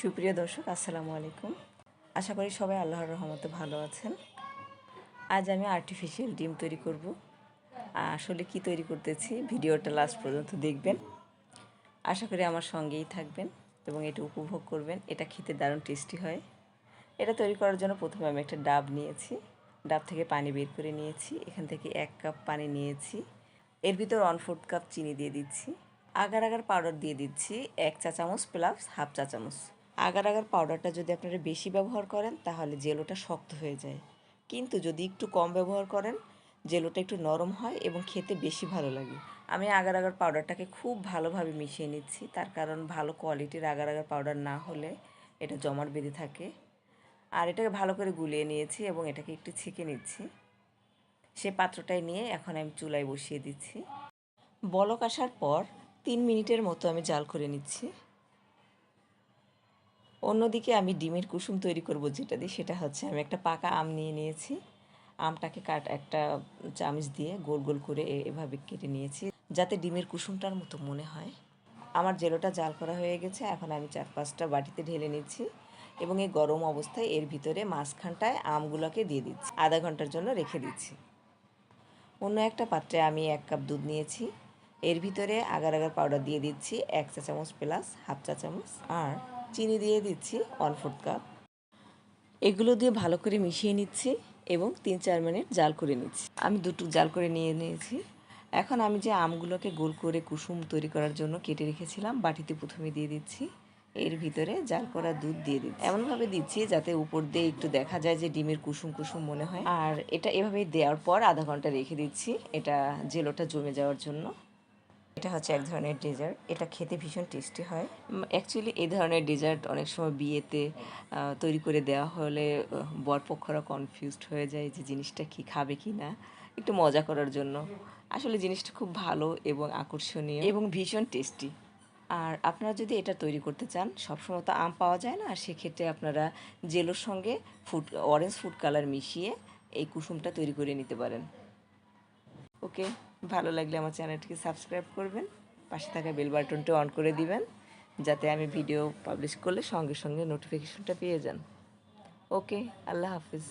সুপ্রিয় দর্শক, আসসালামু আলাইকুম। আশা করি সবাই আল্লাহর রহমতে ভালো আছেন। আজ আমি আর্টিফিশিয়াল ডিম তৈরি করব। আসলে কি তৈরি করতেছি, ভিডিওটা লাস্ট পর্যন্ত দেখবেন। আশা করি আমার সঙ্গেই থাকবেন এবং এটা উপভোগ করবেন। এটা খেতে দারুণ টেস্টি হয়। এটা তৈরি করার জন্য প্রথমে আমি একটা ডাব নিয়েছি। ডাব থেকে পানি বের করে নিয়েছি। এখান থেকে এক কাপ পানি নিয়েছি। এর ভিতর ওয়ান ফোর্থ কাপ চিনি দিয়ে দিচ্ছি। আগার আগার পাউডার দিয়ে দিচ্ছি এক চা চামচ প্লাস হাফ চা চামচ আগার আগার পাউডারটা যদি আপনারা বেশি ব্যবহার করেন, তাহলে জেলোটা শক্ত হয়ে যায়। কিন্তু যদি একটু কম ব্যবহার করেন, জেলোটা একটু নরম হয় এবং খেতে বেশি ভালো লাগে। আমি আগার আগার পাউডারটাকে খুব ভালোভাবে মিশিয়ে নিচ্ছি। তার কারণ ভালো কোয়ালিটির আগার আগার পাউডার না হলে এটা জমাট বেঁধে থাকে। আর এটাকে ভালো করে গুলিয়ে নিয়েছি এবং এটাকে একটু ছেঁকে নিচ্ছি। সে পাত্রটায় নিয়ে এখন আমি চুলায় বসিয়ে দিচ্ছি। বলক আসার পর তিন মিনিটের মতো আমি জাল করে নিচ্ছি। অন্যদিকে আমি ডিমের কুসুম তৈরি করব যেটা দিয়ে, সেটা হচ্ছে আমি একটা পাকা আম নিয়ে নিয়েছি। আমটাকে কাট একটা চামচ দিয়ে গোল গোল করে এভাবে কেটে নিয়েছি, যাতে ডিমের কুসুমটার মতো মনে হয়। আমার জেলোটা জাল করা হয়ে গেছে, এখন আমি চার পাঁচটা বাটিতে ঢেলে নিচ্ছি এবং এই গরম অবস্থায় এর ভিতরে মাঝখানটায় আমগুলোকে দিয়ে দিচ্ছি। আধা ঘণ্টার জন্য রেখে দিচ্ছি। অন্য একটা পাত্রে আমি এক কাপ দুধ নিয়েছি। এর ভিতরে আগার আগার পাউডার দিয়ে দিচ্ছি এক চা চামচ প্লাস হাফ চা চামচ আর চিনি দিয়ে দিচ্ছি ওয়ান ফোর্থ কাপ এগুলো দিয়ে ভালো করে মিশিয়ে নিচ্ছি এবং তিন চার মিনিট জাল করে নিচ্ছি। আমি দুটো জাল করে নিয়ে নিয়েছি। এখন আমি যে আমগুলোকে গোল করে কুসুম তৈরি করার জন্য কেটে রেখেছিলাম, বাটিতে প্রথমে দিয়ে দিচ্ছি। এর ভিতরে জাল করা দুধ দিয়ে দিচ্ছি। এমনভাবে দিচ্ছি যাতে উপর দিয়ে একটু দেখা যায় যে ডিমের কুসুম কুসুম মনে হয়। আর এটা এভাবে দেওয়ার পর আধা ঘণ্টা রেখে দিচ্ছি। এটা জেলোটা জমে যাওয়ার জন্য। এটা হচ্ছে এক ধরনের ডেজার্ট এটা খেতে ভীষণ টেস্টি হয়। অ্যাকচুয়ালি এই ধরনের ডেজার্ট অনেক সময় বিয়েতে তৈরি করে দেওয়া হলে বরপক্ষরা কনফিউজড হয়ে যায় যে জিনিসটা কি খাবে কি না। একটু মজা করার জন্য। আসলে জিনিসটা খুব ভালো এবং আকর্ষণীয়। এবং ভীষণ টেস্টি আর আপনারা যদি এটা তৈরি করতে চান সবসময় তো আম পাওয়া যায় না। আর সেক্ষেত্রে আপনারা জেলোর সঙ্গে ফুড অরেঞ্জ ফুড কালার মিশিয়ে এই কুসুমটা তৈরি করে নিতে পারেন। ওকে, ভালো লাগলে আমার চ্যানেলটিকে সাবস্ক্রাইব করবেন, পাশে থাকা বেল বাটনটি অন করে দিবেন, যাতে আমি ভিডিও পাবলিশ করলে সঙ্গে সঙ্গে নোটিফিকেশনটা পেয়ে যান। ওকে, আল্লাহ হাফিজ।